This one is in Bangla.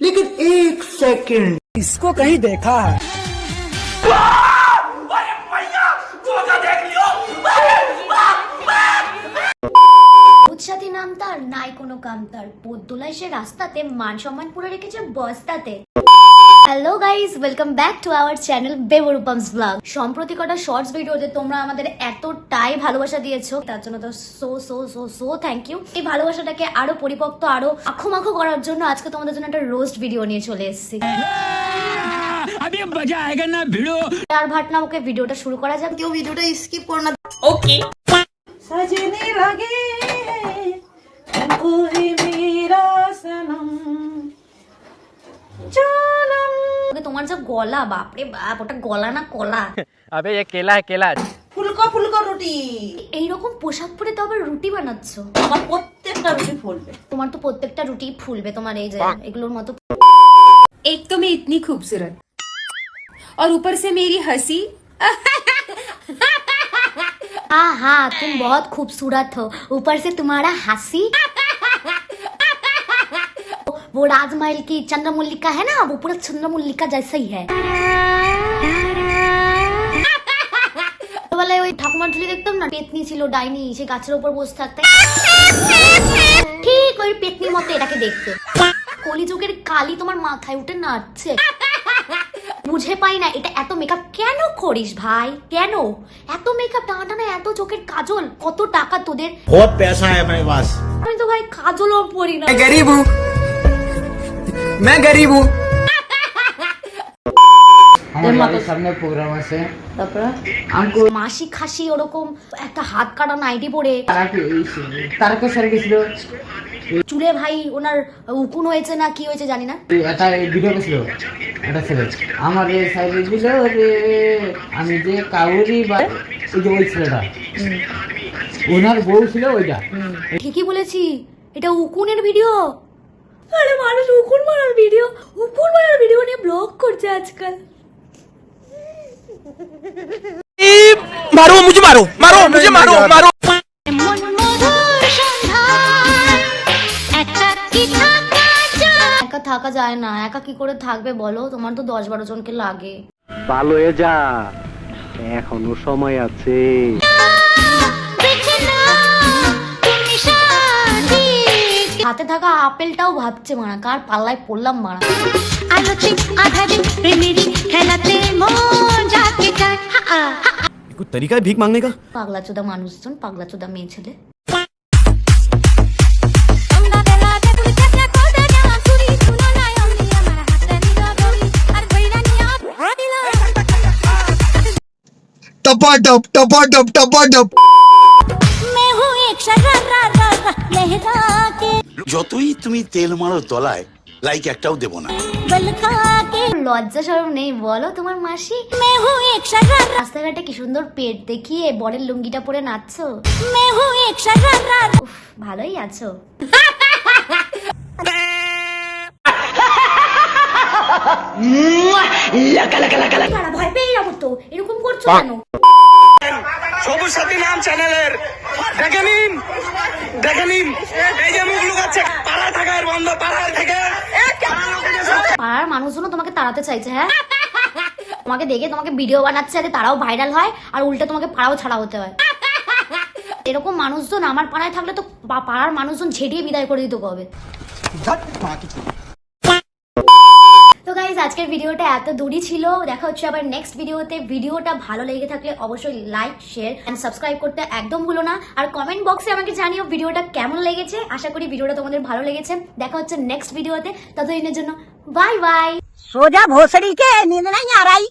लेकिन एक सेकंड इसको कहीं देखा है উৎসাতি নাম তার নাই কোনো কাম তার পদ্মলায় সে রাস্তাতে মান সম্মান পুরো রেখেছে বস্তাতে hello guys welcome back to our channel বেবরূপমস blog সম্প্রতি কটা শর্টস ভিডিওতে তোমরা আমাদের এতটাই ভালোবাসা দিয়েছো তার জন্য তো so so so so thank you এই ভালোবাসাটাকে আরো পরিপক্ত আরো আখো মাখো করার জন্য আজকে তোমাদের জন্য একটা রোস্ট ভিডিও নিয়ে চলে এসেছি अभी मजा आएगा ना भिड़ो আর ভাটনা ওকে ভিডিওটা শুরু করা যাক কেউ ভিডিওটা স্কিপ করো না सजने लगे तुमको ही मेरा सनम ওকে তোমার যা গলা বাপরে বাপ ওটা গলা না কলা अबे ये केला है केला ফুলকো ফুলকো রুটি এইরকম পোশাক পরে তো আবার রুটি বানাচ্ছো আমার প্রত্যেকটা রুটি ফুলবে তোমার তো প্রত্যেকটা রুটি ফুলবে তোমার এই যে এগুলোর মতো एक तो मैं इतनी खूबसूरत और ऊपर से मेरी हंसी हाँ हाँ तुम बहुत खूबसूरत हो ऊपर से तुम्हारा हंसी वो राजमहल की चंद्रमुल्लिका है ना वो पूरा चंद्रमुल्लिका जैसा ही है ছোটবেলায় ওই ঠাকুমার ঝুলি দেখতাম না পেতনি ছিল ডাইনি সে গাছের উপর বসে থাকতে ঠিক ওই পেতনির মতো এটাকে দেখতে কলিযুগের কালি তোমার মাথায় উঠে নাচছে বুঝে পাই না এটা এত মেকআপ কেন করিস ভাই কেন এত মেকআপ টানা টানা এত চোখের কাজল কত টাকা তোদের बहुत पैसा है मेरे पास আমি তো ভাই কাজলও পরি না गरीब हूँ मैं गरीब हूँ আমার বাড়ির সামনে প্রোগ্রাম আছে তারপরে আমকো মাসি খাসি ওরকম একটা হাত কাটা নাইটি পরে তারা কি তারকে স্যার গেছিল চুলে ভাই ওনার উকুন হয়েছে না কি হয়েছে জানি না একটা ভিডিও গেছিল একটা ছেলে আমার রে সাইডে দিল রে আমি যে কাউরি বা ওই যে ওই ছেলেটা ওনার বউ ছিল ওইটা ঠিকই বলেছি এটা উকুনের ভিডিও আরে মানুষ উকুন মারার ভিডিও উকুন মারার ভিডিও নিয়ে ব্লগ করছে আজকাল। মারো মুঝে মারো মারো মুঝে মারো মারো। একা থাকা যায় না একা কি করে থাকবে বলো? তোমার তো দশ বারো জনকে লাগে। ভালো হয়ে যা। এখনও সময় আছে। হাতে থাকা আপেলটাও ভাবছে মারা কার পাল্লায় পড়লাম মারা कुछ तरीका है भीख मांगने का পাগলা চোদা মানুষজন পাগলা চোদা মেয়ে ছেলে टपाटप टपाटप टपाटप যতই তুমি তেল মারো তলায় লাইক একটাও দেবো না। লজ্জা সরম নেই বলো তোমার মাসি। রাস্তাঘাটে কি সুন্দর পেট দেখিয়ে বরের লুঙ্গিটা পরে নাচছো? উফ, ভালোই আছো। ভয় পেয়ে যাব তো এরকম করছ কেন? সবুজ সাথী নাম চ্যানেলের। দেখে নিন দেখে নিন। এই যে মুখ লুকাচ্ছে পাড়ায় থাকা বন্ধ পাড়ায় থেকে। পাড়ার মানুষজন তোমাকে তাড়াতে চাইছে হ্যাঁ? তোমাকে দেখে তোমাকে ভিডিও বানাচ্ছে যাতে তারাও ভাইরাল হয় আর উল্টে তোমাকে পাড়াও ছাড়া হতে হয়। এরকম মানুষজন আমার পাড়ায় থাকলে তো পাড়ার মানুষজন ঝেড়িয়ে বিদায় করে দিতে হবে আজকের ভিডিওটা এত দূরই ছিল। দেখা হচ্ছে আবার নেক্সট ভিডিওতে। ভিডিওটা ভালো লেগে থাকলে অবশ্যই লাইক শেয়ার অ্যান্ড সাবস্ক্রাইব করতে একদম ভুলো না। আর কমেন্ট বক্সে আমাকে জানিও ভিডিওটা কেমন লেগেছে। আশা করি ভিডিওটা তোমাদের ভালো লেগেছে। দেখা হচ্ছে নেক্সট ভিডিওতে। ততদিনের জন্য বাই বাই সোজা ভোসড়িকে নিন্দনাই আড়াই।